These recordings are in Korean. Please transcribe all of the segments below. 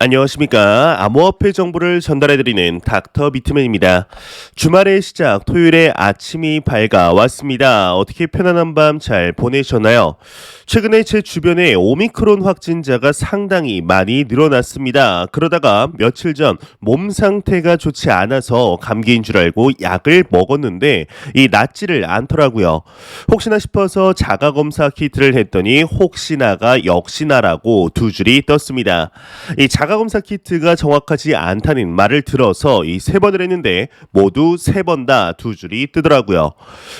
안녕하십니까. 암호화폐 정보를 전달해드리는 닥터 비트맨입니다. 주말의 시작, 토요일에 아침이 밝아왔습니다. 어떻게 편안한 밤 잘 보내셨나요? 최근에 제 주변에 오미크론 확진자가 상당히 많이 늘어났습니다. 그러다가 며칠 전 몸 상태가 좋지 않아서 감기인 줄 알고 약을 먹었는데 이 낫지를 않더라고요. 혹시나 싶어서 자가검사 키트를 했더니 혹시나가 역시나라고 두 줄이 떴습니다. 이 자 가검사 키트가 정확하지 않다는 말을 들어서 이 세 번을 했는데 모두 세 번 다 두 줄이 뜨더라고요.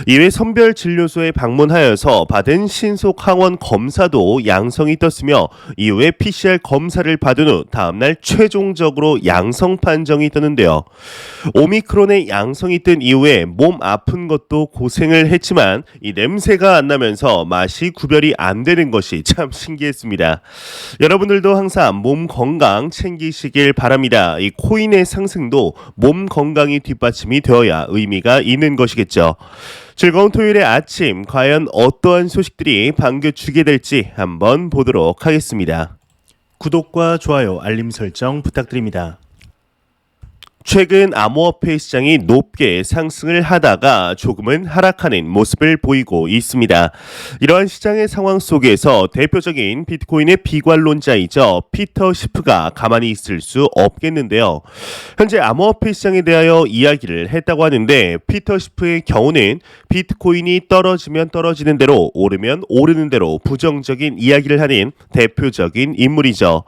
이외 선별 진료소에 방문하여서 받은 신속 항원 검사도 양성이 떴으며 이후에 PCR 검사를 받은 후 다음날 최종적으로 양성 판정이 떴는데요. 오미크론의 양성이 뜬 이후에 몸 아픈 것도 고생을 했지만 이 냄새가 안 나면서 맛이 구별이 안 되는 것이 참 신기했습니다. 여러분들도 항상 몸 건강 챙기시길 바랍니다. 이 코인의 상승도 몸 건강이 뒷받침이 되어야 의미가 있는 것이겠죠. 즐거운 토요일의 아침, 과연 어떠한 소식들이 반겨주게 될지 한번 보도록 하겠습니다. 구독과 좋아요, 알림 설정 부탁드립니다. 최근 암호화폐 시장이 높게 상승을 하다가 조금은 하락하는 모습을 보이고 있습니다. 이러한 시장의 상황 속에서 대표적인 비트코인의 비관론자이죠. 피터 시프가 가만히 있을 수 없겠는데요. 현재 암호화폐 시장에 대하여 이야기를 했다고 하는데 피터 시프의 경우는 비트코인이 떨어지면 떨어지는 대로 오르면 오르는 대로 부정적인 이야기를 하는 대표적인 인물이죠.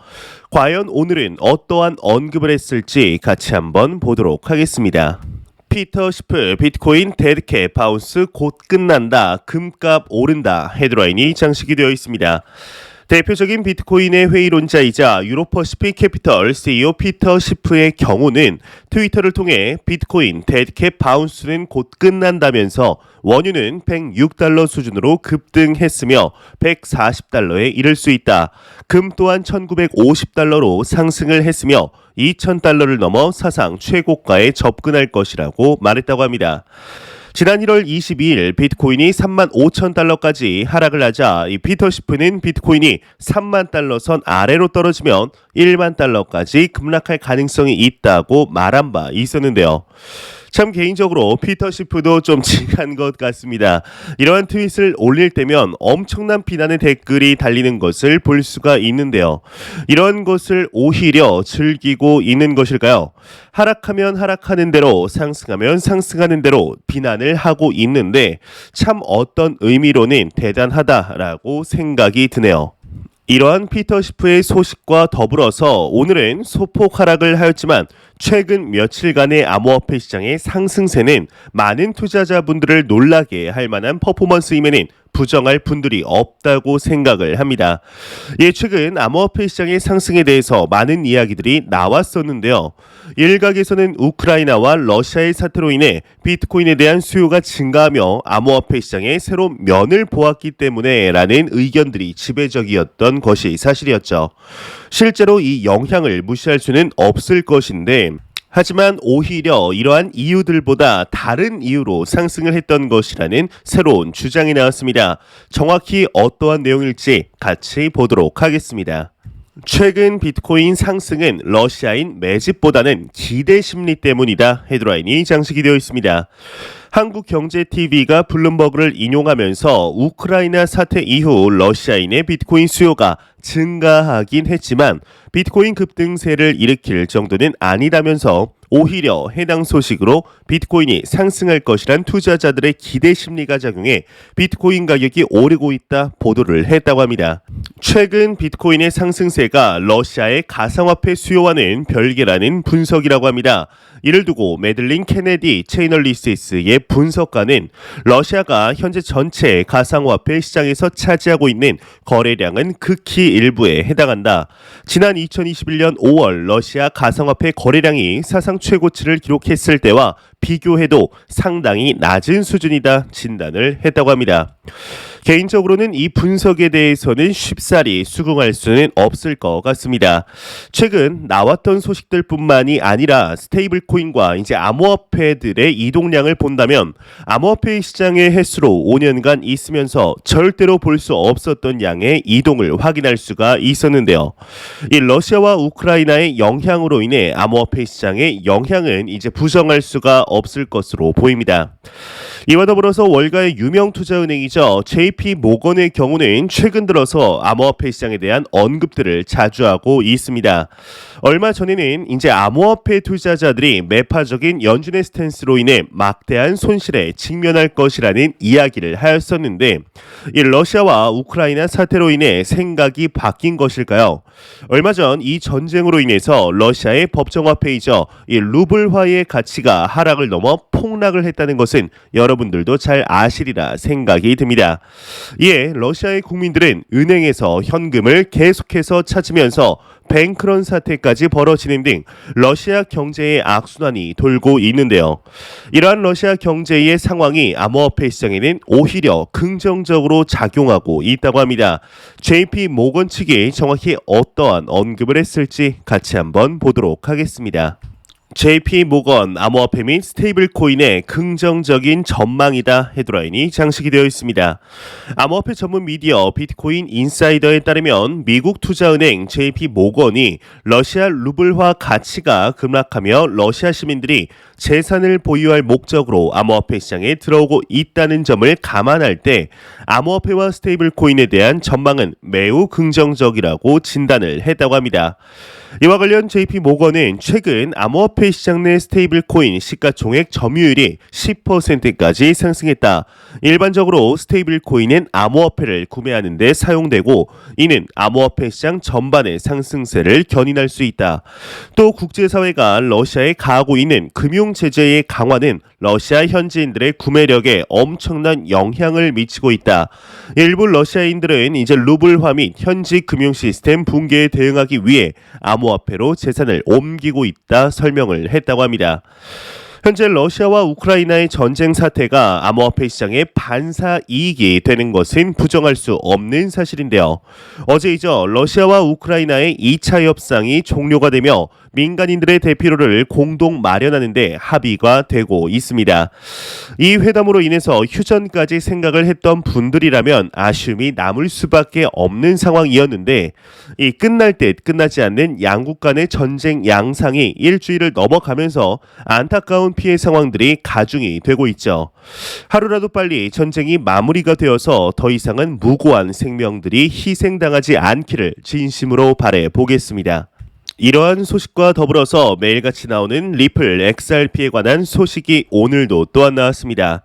과연 오늘은 어떠한 언급을 했을지 같이 한번 보도록 하겠습니다. 피터 시프 비트코인 데드캣 바운스 곧 끝난다 금값 오른다 헤드라인이 장식이 되어 있습니다. 대표적인 비트코인의 회의론자이자 유로퍼시픽 캐피털 CEO 피터 시프의 경우는 트위터를 통해 비트코인 데드캣 바운스는 곧 끝난다면서 원유는 106달러 수준으로 급등했으며 140달러에 이를 수 있다. 금 또한 1950달러로 상승을 했으며 2000달러를 넘어 사상 최고가에 접근할 것이라고 말했다고 합니다. 지난 1월 22일 비트코인이 3만 5천 달러까지 하락을 하자 이 피터 시프는 비트코인이 3만 달러 선 아래로 떨어지면 1만 달러까지 급락할 가능성이 있다고 말한 바 있었는데요. 참 개인적으로 피터 시프도 좀 징한 것 같습니다. 이러한 트윗을 올릴 때면 엄청난 비난의 댓글이 달리는 것을 볼 수가 있는데요. 이런 것을 오히려 즐기고 있는 것일까요? 하락하면 하락하는 대로 상승하면 상승하는 대로 비난을 하고 있는데 참 어떤 의미로는 대단하다라고 생각이 드네요. 이러한 피터 시프의 소식과 더불어서 오늘은 소폭 하락을 하였지만 최근 며칠간의 암호화폐 시장의 상승세는 많은 투자자분들을 놀라게 할 만한 퍼포먼스임에는 부정할 분들이 없다고 생각을 합니다. 예, 최근 암호화폐 시장의 상승에 대해서 많은 이야기들이 나왔었는데요. 일각에서는 우크라이나와 러시아의 사태로 인해 비트코인에 대한 수요가 증가하며 암호화폐 시장의 새로운 면을 보았기 때문에 라는 의견들이 지배적이었던 것이 사실이었죠. 실제로 이 영향을 무시할 수는 없을 것인데 하지만 오히려 이러한 이유들보다 다른 이유로 상승을 했던 것이라는 새로운 주장이 나왔습니다. 정확히 어떠한 내용일지 같이 보도록 하겠습니다. 최근 비트코인 상승은 러시아인 매집보다는 기대 심리 때문이다 헤드라인이 장식이 되어 있습니다. 한국경제TV가 블룸버그를 인용하면서 우크라이나 사태 이후 러시아인의 비트코인 수요가 증가하긴 했지만 비트코인 급등세를 일으킬 정도는 아니라면서 오히려 해당 소식으로 비트코인이 상승할 것이란 투자자들의 기대 심리가 작용해 비트코인 가격이 오르고 있다 보도를 했다고 합니다. 최근 비트코인의 상승세가 러시아의 가상화폐 수요와는 별개라는 분석이라고 합니다. 이를 두고 메들린 케네디 체이널리시스의 분석가는 러시아가 현재 전체 가상화폐 시장에서 차지하고 있는 거래량은 극히 일부에 해당한다. 지난 2021년 5월 러시아 가상화폐 거래량이 사상 최고치를 기록했을 때와 비교해도 상당히 낮은 수준이다 진단을 했다고 합니다. 개인적으로는 이 분석에 대해서는 쉽사리 수긍할 수는 없을 것 같습니다. 최근 나왔던 소식들 뿐만이 아니라 스테이블 코인과 이제 암호화폐들의 이동량을 본다면 암호화폐 시장의 횟수로 5년간 있으면서 절대로 볼 수 없었던 양의 이동을 확인할 수가 있었는데요. 이 러시아와 우크라이나의 영향으로 인해 암호화폐 시장의 영향은 이제 부정할 수가 없을 것으로 보입니다. 이와 더불어서 월가의 유명 투자은행이죠. JP 모건의 경우는 최근 들어서 암호화폐 시장에 대한 언급들을 자주 하고 있습니다. 얼마 전에는 이제 암호화폐 투자자들이 매파적인 연준의 스탠스로 인해 막대한 손실에 직면할 것이라는 이야기를 하였었는데 이 러시아와 우크라이나 사태로 인해 생각이 바뀐 것일까요? 얼마 전 이 전쟁으로 인해서 러시아의 법정화폐이죠. 이 루블화의 가치가 하락 을 넘어 폭락을 했다는 것은 여러분들도 잘 아시리라 생각이 듭니다. 이에 러시아의 국민들은 은행에서 현금을 계속해서 찾으면서 뱅크런 사태까지 벌어지는 등 러시아 경제의 악순환이 돌고 있는데요. 이러한 러시아 경제의 상황이 암호화폐 시장에는 오히려 긍정적으로 작용하고 있다고 합니다. JP 모건 측이 정확히 어떠한 언급을 했을지 같이 한번 보도록 하겠습니다. JP 모건 암호화폐 및 스테이블 코인의 긍정적인 전망이다 헤드라인이 장식이 되어 있습니다. 암호화폐 전문 미디어 비트코인 인사이더에 따르면 미국 투자은행 JP 모건이 러시아 루블화 가치가 급락하며 러시아 시민들이 재산을 보유할 목적으로 암호화폐 시장에 들어오고 있다는 점을 감안할 때 암호화폐와 스테이블 코인에 대한 전망은 매우 긍정적이라고 진단을 했다고 합니다. 이와 관련 JP 모건은 최근 암호화폐 시장 내 스테이블 코인 시가총액 점유율이 10%까지 상승했다. 일반적으로 스테이블 코인은 암호화폐를 구매하는 데 사용되고 이는 암호화폐 시장 전반의 상승세를 견인할 수 있다. 또 국제사회가 러시아에 가하고 있는 금융 제재의 강화는 러시아 현지인들의 구매력에 엄청난 영향을 미치고 있다. 일부 러시아인들은 이제 루블화 및 현지 금융 시스템 붕괴에 대응하기 위해 암호 화폐로 재산을 옮기고 있다 설명을 했다고 합니다. 현재 러시아와 우크라이나의 전쟁 사태가 암호화폐 시장의 반사 이익이 되는 것은 부정할 수 없는 사실인데요. 어제이죠. 러시아와 우크라이나의 2차 협상이 종료가 되며 민간인들의 대피로를 공동 마련하는데 합의가 되고 있습니다. 이 회담으로 인해서 휴전까지 생각을 했던 분들이라면 아쉬움이 남을 수밖에 없는 상황이었는데 이 끝날 듯 끝나지 않는 양국 간의 전쟁 양상이 일주일을 넘어가면서 안타까운 피해 상황들이 가중이 되고 있죠. 하루라도 빨리 전쟁이 마무리가 되어서 더 이상은 무고한 생명들이 희생당하지 않기를 진심으로 바래 보겠습니다. 이러한 소식과 더불어서 매일같이 나오는 리플 XRP에 관한 소식이 오늘도 또한 나왔습니다.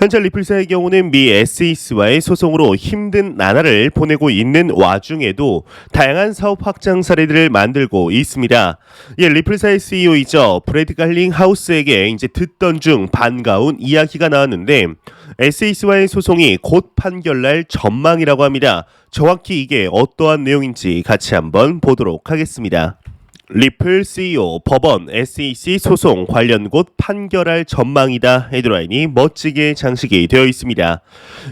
현재 리플사의 경우는 미 SEC와의 소송으로 힘든 나날을 보내고 있는 와중에도 다양한 사업 확장 사례들을 만들고 있습니다. 예, 리플사의 CEO이죠. 브래드 갈링 하우스에게 이제 듣던 중 반가운 이야기가 나왔는데 SEC와의 소송이 곧 판결날 전망이라고 합니다. 정확히 이게 어떠한 내용인지 같이 한번 보도록 하겠습니다. 리플 CEO 법원 SEC 소송 관련 곧 판결할 전망이다 헤드라인이 멋지게 장식이 되어 있습니다.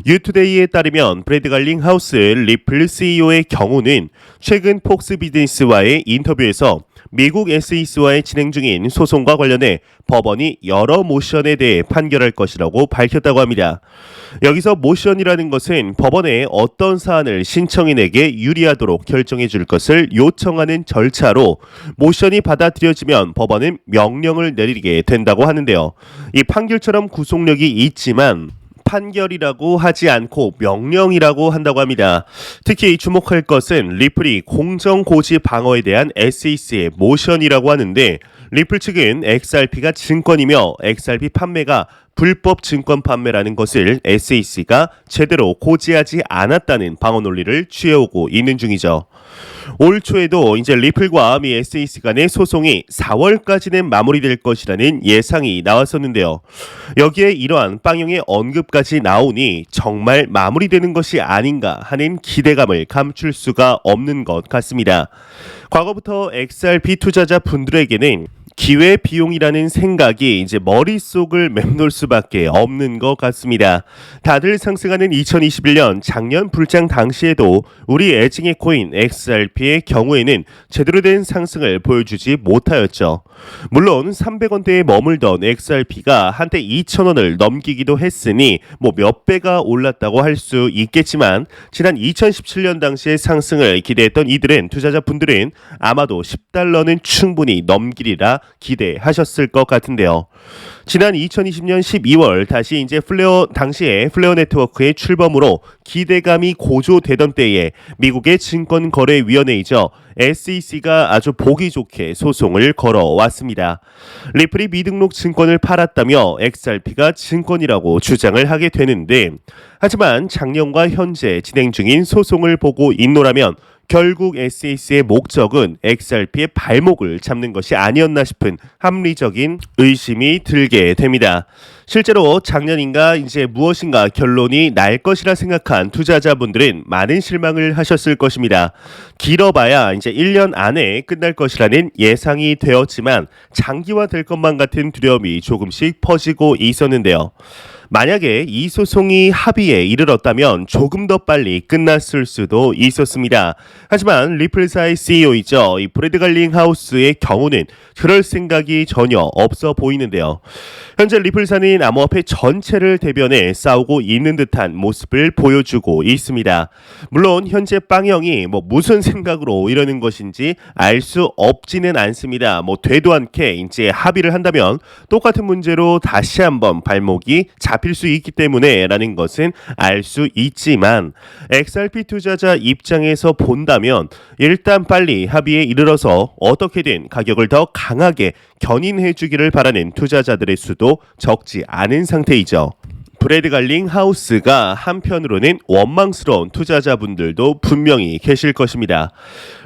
유투데이에 따르면 브래드 갈링 하우스 리플 CEO의 경우는 최근 폭스 비즈니스와의 인터뷰에서 미국 SEC와의 진행 중인 소송과 관련해 법원이 여러 모션에 대해 판결할 것이라고 밝혔다고 합니다. 여기서 모션이라는 것은 법원에 어떤 사안을 신청인에게 유리하도록 결정해 줄 것을 요청하는 절차로 모션이 받아들여지면 법원은 명령을 내리게 된다고 하는데요. 이 판결처럼 구속력이 있지만 판결이라고 하지 않고 명령이라고 한다고 합니다. 특히 주목할 것은 리플이 공정 고지 방어에 대한 SEC의 모션이라고 하는데 리플 측은 XRP가 증권이며 XRP 판매가 불법 증권 판매라는 것을 SEC가 제대로 고지하지 않았다는 방어 논리를 취해오고 있는 중이죠. 올 초에도 이제 리플과 미 SEC 간의 소송이 4월까지는 마무리될 것이라는 예상이 나왔었는데요. 여기에 이러한 빵용의 언급까지 나오니 정말 마무리되는 것이 아닌가 하는 기대감을 감출 수가 없는 것 같습니다. 과거부터 XRP 투자자 분들에게는 기회 비용이라는 생각이 이제 머릿속을 맴돌 수밖에 없는 것 같습니다. 다들 상승하는 2021년 작년 불장 당시에도 우리 애증의 코인 XRP의 경우에는 제대로 된 상승을 보여주지 못하였죠. 물론 300원대에 머물던 XRP가 한때 2,000원을 넘기기도 했으니 뭐 몇 배가 올랐다고 할 수 있겠지만 지난 2017년 당시의 상승을 기대했던 이들은 투자자분들은 아마도 10달러는 충분히 넘기리라 기대하셨을 것 같은데요. 지난 2020년 12월 다시 이제 플레어 당시에 플레어 네트워크의 출범으로 기대감이 고조되던 때에 미국의 증권거래위원회이죠. SEC가 아주 보기 좋게 소송을 걸어왔습니다. 리플이 미등록 증권을 팔았다며 XRP가 증권이라고 주장을 하게 되는데 하지만 작년과 현재 진행 중인 소송을 보고 있노라면 결국 SEC의 목적은 XRP의 발목을 잡는 것이 아니었나 싶은 합리적인 의심이 들게 됩니다. 실제로 작년인가 이제 무엇인가 결론이 날 것이라 생각한 투자자분들은 많은 실망을 하셨을 것입니다. 길어봐야 이제 1년 안에 끝날 것이라는 예상이 되었지만 장기화 될 것만 같은 두려움이 조금씩 퍼지고 있었는데요. 만약에 이 소송이 합의에 이르렀다면 조금 더 빨리 끝났을 수도 있었습니다. 하지만 리플사의 CEO이죠. 이 브래드 갈링 하우스의 경우는 그럴 생각이 전혀 없어 보이는데요. 현재 리플사는 암호화폐 전체를 대변해 싸우고 있는 듯한 모습을 보여주고 있습니다. 물론 현재 빵형이 뭐 무슨 생각으로 이러는 것인지 알 수 없지는 않습니다. 뭐 되도 않게 이제 합의를 한다면 똑같은 문제로 다시 한번 발목이 잡힐 수 있기 때문에라는 것은 알 수 있지만 XRP 투자자 입장에서 본다면 일단 빨리 합의에 이르러서 어떻게든 가격을 더 강하게 견인해 주기를 바라는 투자자들의 수도 적지 않은 상태이죠. 브래드 갈링 하우스가 한편으로는 원망스러운 투자자분들도 분명히 계실 것입니다.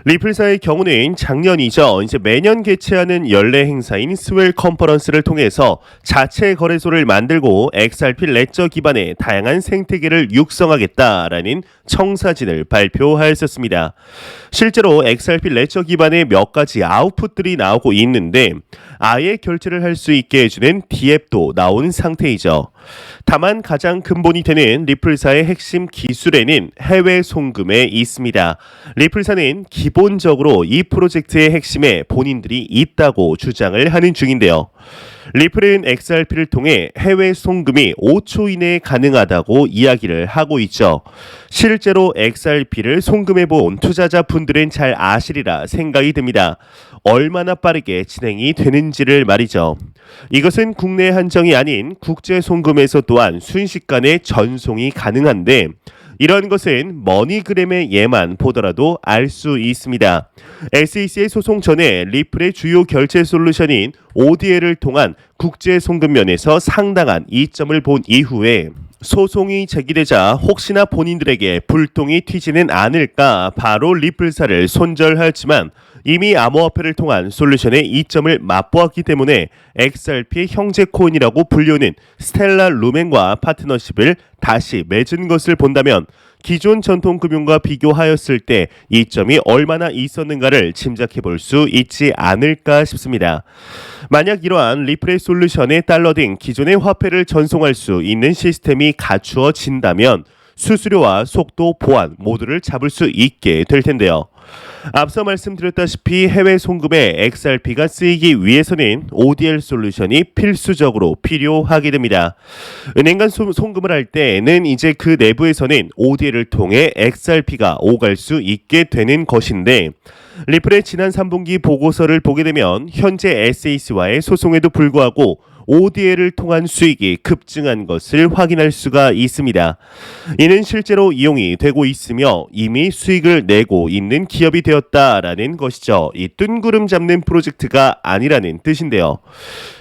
리플사의 경우는 작년이죠. 이제 매년 개최하는 연례 행사인 스웰 컨퍼런스를 통해서 자체 거래소를 만들고 XRP 레저 기반의 다양한 생태계를 육성하겠다라는 청사진을 발표하였었습니다. 실제로 XRP 레저 기반의 몇 가지 아웃풋들이 나오고 있는데 아예 결제를 할 수 있게 해주는 디앱도 나온 상태이죠. 다만 가장 근본이 되는 리플사의 핵심 기술에는 해외 송금에 있습니다. 리플사는 기본 적으로 이 프로젝트의 핵심에 본인들이 있다고 주장을 하는 중인데요. 리플은 XRP를 통해 해외 송금이 5초 이내에 가능하다고 이야기를 하고 있죠. 실제로 XRP를 송금해 본 투자자 분들은 잘 아시리라 생각이 듭니다. 얼마나 빠르게 진행이 되는지를 말이죠. 이것은 국내 한정이 아닌 국제 송금에서 또한 순식간에 전송이 가능한데 이런 것은 머니그램의 예만 보더라도 알 수 있습니다. SEC의 소송 전에 리플의 주요 결제 솔루션인 ODL을 통한 국제 송금 면에서 상당한 이점을 본 이후에 소송이 제기되자 혹시나 본인들에게 불똥이 튀지는 않을까 바로 리플사를 손절하였지만 이미 암호화폐를 통한 솔루션의 이점을 맛보았기 때문에 XRP의 형제 코인이라고 불리우는 스텔라 루멘과 파트너십을 다시 맺은 것을 본다면 기존 전통 금융과 비교하였을 때 이점이 얼마나 있었는가를 짐작해 볼 수 있지 않을까 싶습니다. 만약 이러한 리플의 솔루션에 달러 등 기존의 화폐를 전송할 수 있는 시스템이 갖추어진다면 수수료와 속도 보안 모두를 잡을 수 있게 될 텐데요. 앞서 말씀드렸다시피 해외 송금에 XRP가 쓰이기 위해서는 ODL 솔루션이 필수적으로 필요하게 됩니다. 은행 간 송- 송금을 할 때는 이제 그 내부에서는 ODL을 통해 XRP가 오갈 수 있게 되는 것인데 리플의 지난 3분기 보고서를 보게 되면 현재 SAC와의 소송에도 불구하고 ODL을 통한 수익이 급증한 것을 확인할 수가 있습니다. 이는 실제로 이용이 되고 있으며 이미 수익을 내고 있는 기업이 되었다라는 것이죠. 이 뜬구름 잡는 프로젝트가 아니라는 뜻인데요.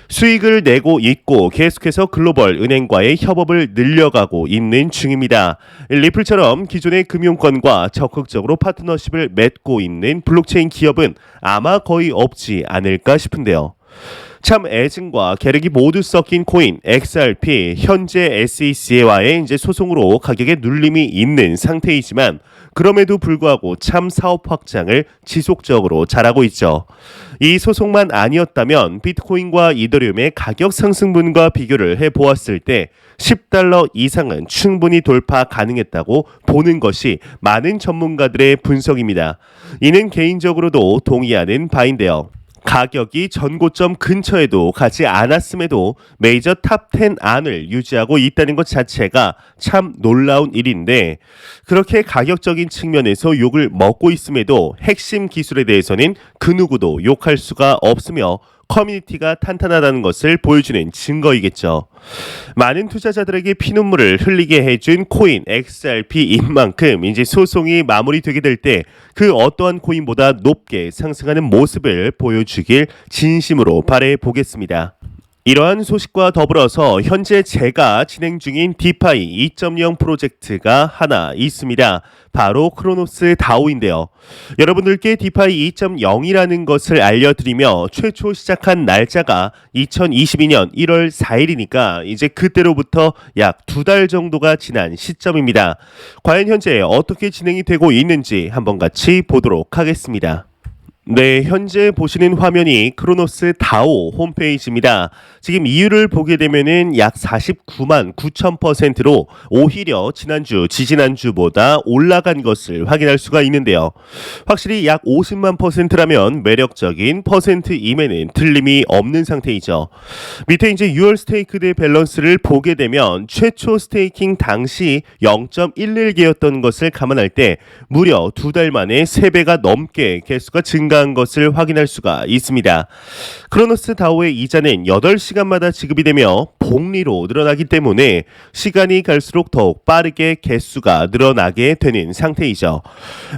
수익을 내고 있고 계속해서 글로벌 은행과의 협업을 늘려가고 있는 중입니다. 리플처럼 기존의 금융권과 적극적으로 파트너십을 맺고 있는 블록체인 기업은 아마 거의 없지 않을까 싶은데요. 참 애증과 계력이 모두 섞인 코인 XRP 현재 SEC와의 이제 소송으로 가격에 눌림이 있는 상태이지만 그럼에도 불구하고 참 사업 확장을 지속적으로 잘하고 있죠. 이 소송만 아니었다면 비트코인과 이더리움의 가격 상승분과 비교를 해 보았을 때 10달러 이상은 충분히 돌파 가능했다고 보는 것이 많은 전문가들의 분석입니다. 이는 개인적으로도 동의하는 바인데요. 가격이 전고점 근처에도 가지 않았음에도 메이저 탑10 안을 유지하고 있다는 것 자체가 참 놀라운 일인데 그렇게 가격적인 측면에서 욕을 먹고 있음에도 핵심 기술에 대해서는 그 누구도 욕할 수가 없으며 커뮤니티가 탄탄하다는 것을 보여주는 증거이겠죠. 많은 투자자들에게 피눈물을 흘리게 해준 코인 XRP인 만큼 이제 소송이 마무리되게 될 때 그 어떠한 코인보다 높게 상승하는 모습을 보여주길 진심으로 바래 보겠습니다. 이러한 소식과 더불어서 현재 제가 진행 중인 디파이 2.0 프로젝트가 하나 있습니다. 바로 크로노스 다오인데요. 여러분들께 디파이 2.0이라는 것을 알려드리며 최초 시작한 날짜가 2022년 1월 4일이니까 이제 그때로부터 약 두 달 정도가 지난 시점입니다. 과연 현재 어떻게 진행이 되고 있는지 한번 같이 보도록 하겠습니다. 네, 현재 보시는 화면이 크로노스 다오 홈페이지입니다. 지금 이유를 보게 되면은 약 49만 9천 퍼센트로 오히려 지난주, 지지난주보다 올라간 것을 확인할 수가 있는데요. 확실히 약 50만 퍼센트라면 매력적인 퍼센트임에는 틀림이 없는 상태이죠. 밑에 이제 6월 스테이크 대 밸런스를 보게 되면 최초 스테이킹 당시 0.11개였던 것을 감안할 때 무려 두 달 만에 3배가 넘게 개수가 증가 한 것을 확인할 수가 있습니다. 크로노스 다오의 이자는 8시간마다 지급이 되며 복리로 늘어나기 때문에 시간이 갈수록 더욱 빠르게 개수가 늘어나게 되는 상태이죠.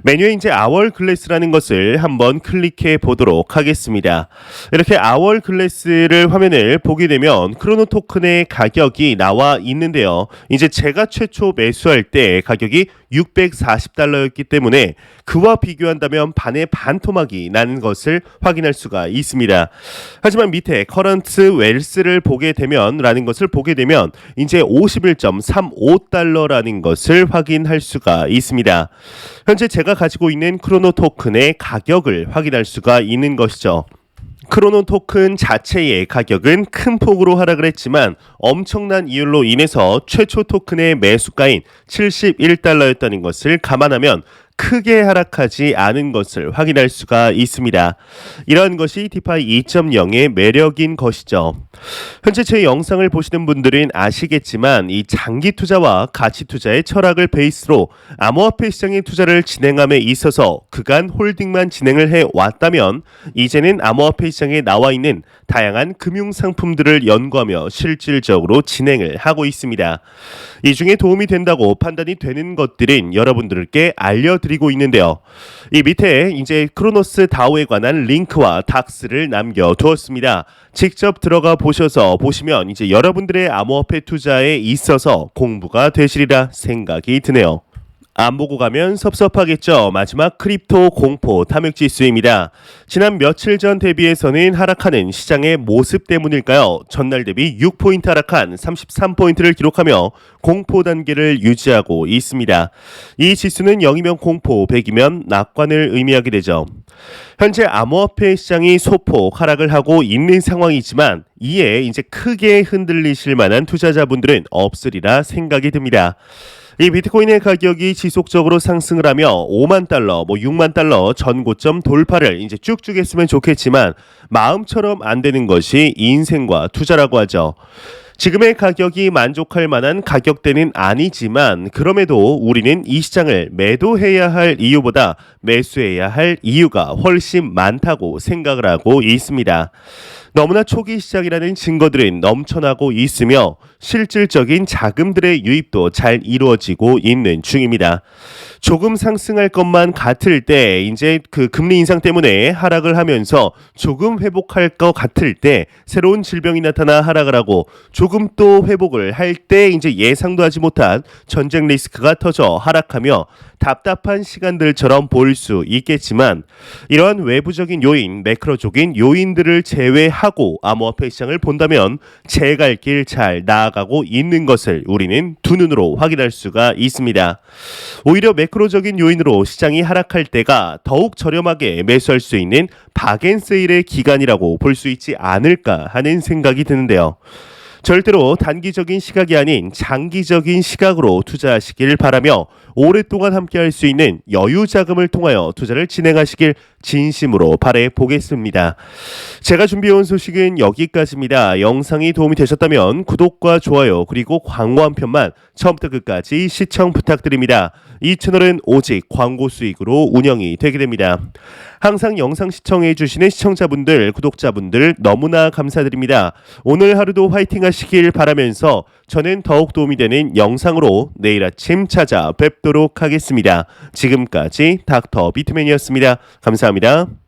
메뉴에 이제 아월 글래스라는 것을 한번 클릭해 보도록 하겠습니다. 이렇게 아월 글래스를 화면을 보게 되면 크로노 토큰의 가격이 나와 있는데요. 이제 제가 최초 매수할 때 가격이 640달러였기 때문에 그와 비교한다면 반의 반토막이 나는 것을 확인할 수가 있습니다. 하지만 밑에 커런트 웰스를 보게 되면 라는 것을 보게 되면 이제 51.35달러라는 것을 확인할 수가 있습니다. 현재 제가 가지고 있는 크로노 토큰의 가격을 확인할 수가 있는 것이죠. 크로노 토큰 자체의 가격은 큰 폭으로 하락을 했지만 엄청난 이율로 인해서 최초 토큰의 매수가인 71달러였다는 것을 감안하면 크게 하락하지 않은 것을 확인할 수가 있습니다. 이러한 것이 디파이 2.0의 매력인 것이죠. 현재 제 영상을 보시는 분들은 아시겠지만 이 장기 투자와 가치 투자의 철학을 베이스로 암호화폐 시장의 투자를 진행함에 있어서 그간 홀딩만 진행을 해 왔다면 이제는 암호화폐 시장에 나와 있는 다양한 금융 상품들을 연구하며 실질적으로 진행을 하고 있습니다. 이 중에 도움이 된다고 판단이 되는 것들은 여러분들께 알려드리고 있는데요. 이 밑에 이제 크로노스 다오에 관한 링크와 닥스를 남겨 두었습니다. 직접 들어가 보셔서 보시면 이제 여러분들의 암호화폐 투자에 있어서 공부가 되시리라 생각이 드네요. 안 보고 가면 섭섭하겠죠. 마지막 크립토 공포 탐욕 지수입니다. 지난 며칠 전 대비해서는 하락하는 시장의 모습 때문일까요? 전날 대비 6포인트 하락한 33포인트를 기록하며 공포 단계를 유지하고 있습니다. 이 지수는 0이면 공포, 100이면 낙관을 의미하게 되죠. 현재 암호화폐 시장이 소폭 하락을 하고 있는 상황이지만 이에 이제 크게 흔들리실 만한 투자자분들은 없으리라 생각이 듭니다. 이 비트코인의 가격이 지속적으로 상승을 하며 5만 달러, 뭐 6만 달러 전 고점 돌파를 이제 쭉쭉 했으면 좋겠지만 마음처럼 안 되는 것이 인생과 투자라고 하죠. 지금의 가격이 만족할 만한 가격대는 아니지만 그럼에도 우리는 이 시장을 매도해야 할 이유보다 매수해야 할 이유가 훨씬 많다고 생각을 하고 있습니다. 너무나 초기 시작이라는 증거들은 넘쳐나고 있으며 실질적인 자금들의 유입도 잘 이루어지고 있는 중입니다. 조금 상승할 것만 같을 때 이제 그 금리 인상 때문에 하락을 하면서 조금 회복할 것 같을 때 새로운 질병이 나타나 하락을 하고 조금 조금 또 회복을 할 때 이제 예상도 하지 못한 전쟁 리스크가 터져 하락하며 답답한 시간들처럼 보일 수 있겠지만 이러한 외부적인 요인, 매크로적인 요인들을 제외하고 암호화폐 시장을 본다면 제갈 길 잘 나아가고 있는 것을 우리는 두 눈으로 확인할 수가 있습니다. 오히려 매크로적인 요인으로 시장이 하락할 때가 더욱 저렴하게 매수할 수 있는 박앤세일의 기간이라고 볼 수 있지 않을까 하는 생각이 드는데요. 절대로 단기적인 시각이 아닌 장기적인 시각으로 투자하시길 바라며 오랫동안 함께할 수 있는 여유 자금을 통하여 투자를 진행하시길 진심으로 바래 보겠습니다. 제가 준비해온 소식은 여기까지입니다. 영상이 도움이 되셨다면 구독과 좋아요 그리고 광고 한 편만 처음부터 끝까지 시청 부탁드립니다. 이 채널은 오직 광고 수익으로 운영이 되게 됩니다. 항상 영상 시청해 주시는 시청자분들, 구독자분들 너무나 감사드립니다. 오늘 하루도 화이팅 하시길 바라면서 저는 더욱 도움이 되는 영상으로 내일 아침 찾아뵙도록 하겠습니다. 지금까지 닥터 비트맨이었습니다. 감사합니다.